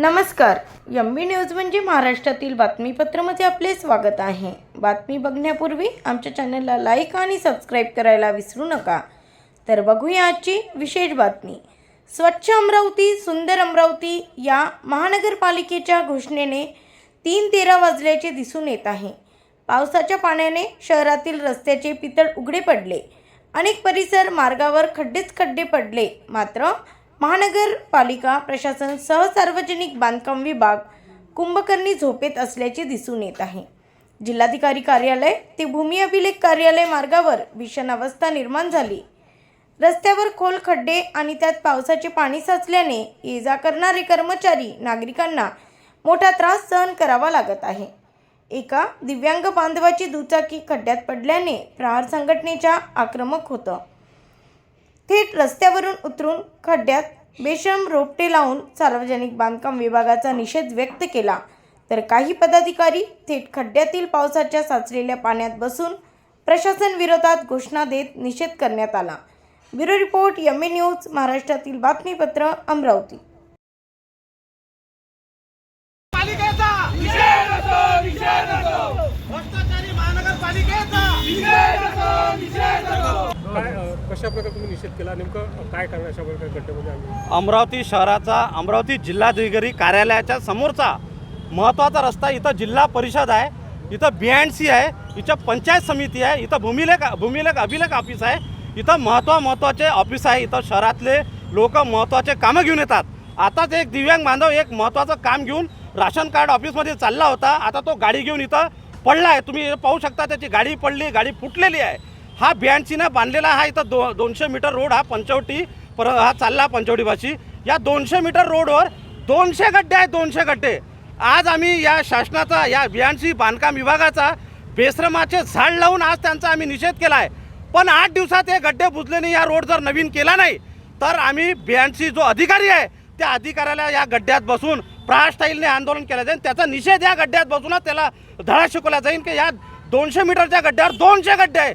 नमस्कार. एम बी न्यूज म्हणजे महाराष्ट्रातील बातमीपत्रामध्ये आपले स्वागत आहे. बातमी बघण्यापूर्वी आमच्या चॅनलला लाईक आणि सबस्क्राईब करायला विसरू नका. तर बघूया आजची विशेष बातमी. स्वच्छ अमरावती सुंदर अमरावती या महानगरपालिकेच्या घोषणेने तीन तेरा वाजल्याचे दिसून येत आहे. पावसाच्या पाण्याने शहरातील रस्त्याचे पितळ उघडे पडले. अनेक परिसर मार्गावर खड्डेच खड्डे पडले. मात्र महानगरपालिका प्रशासन सह सार्वजनिक बांधकाम विभाग कुंभकर्णी झोपेत असल्याचे दिसून येत आहे. जिल्हाधिकारी कार्यालय ते भूमी अभिलेख कार्यालय मार्गावर भीषण अवस्था निर्माण झाली. रस्त्यावर खोल खड्डे आणि त्यात पावसाचे पाणी साचल्याने ये जा करणारे कर्मचारी नागरिकांना मोठा त्रास सहन करावा लागत आहे. एका दिव्यांग बांधवाची दुचाकी खड्ड्यात पडल्याने प्रहार संघटनेच्या आक्रमक होतं. थेट रस्त्यावरून उतरून खड्ड्यात बेशम रोपटे लावून सार्वजनिक बांधकाम विभागाचा निषेध व्यक्त केला. तर काही पदाधिकारी थेट खड्ड्यातील पावसाच्या साचलेल्या पाण्यात बसून प्रशासन विरोधात घोषणा देत निषेध करण्यात आला. Bureau report M A news महाराष्ट्रातील बातमीपत्र अमरावती. अशा प्रकारे तुम्ही निषेध केला? नेमकं काय कारण अशा प्रकारे घटनेमध्ये आम्ही अमरावती शहराचा अमरावती जिल्हाधिकारी कार्यालयाच्या समोरचा महत्त्वाचा रस्ता इथं जिल्हा परिषद आहे इथं बी अँड सी आहे इथं पंचायत समिती आहे इथं भूमिलेख भूमिलेख अभिलेख ऑफिस आहे इथं महत्त्वा महत्त्वाचे ऑफिस आहे इथं शहरातले लोक महत्त्वाचे कामं घेऊन येतात. आताच एक दिव्यांग बांधव एक महत्त्वाचं काम घेऊन राशन कार्ड ऑफिसमध्ये चालला होता आता तो गाडी घेऊन इथं पडला आहे. तुम्ही पाहू शकता त्याची गाडी पडली गाडी फुटलेली आहे. हा बियाणसीनं बांधलेला हा इथं दो दोनशे मीटर रोड हा पंचवटी पर हा चालला पंचवटीपाशी. या दोनशे मीटर रोडवर दोनशे गड्डे आहेत दोनशे गड्डे. आज आम्ही या शासनाचा या बियांशी बांधकाम विभागाचा बेश्रमाचे झाड लावून आज त्यांचा आम्ही निषेध केला आहे पण आठ दिवसात हे गड्डे बुजले नाही या रोड जर नवीन केला नाही तर आम्ही बियांची जो अधिकारी आहे त्या अधिकाऱ्याला या गड्ड्यात बसून प्रहार स्टाईलने आंदोलन केलं जाईल. त्याचा निषेध या गड्ड्यात बसूनच त्याला धडा शिकवला जाईल की या दोनशे मीटरच्या गड्ड्यावर दोनशे गड्डे आहे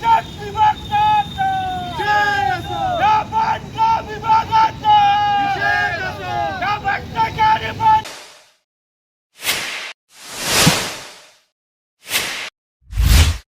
Shut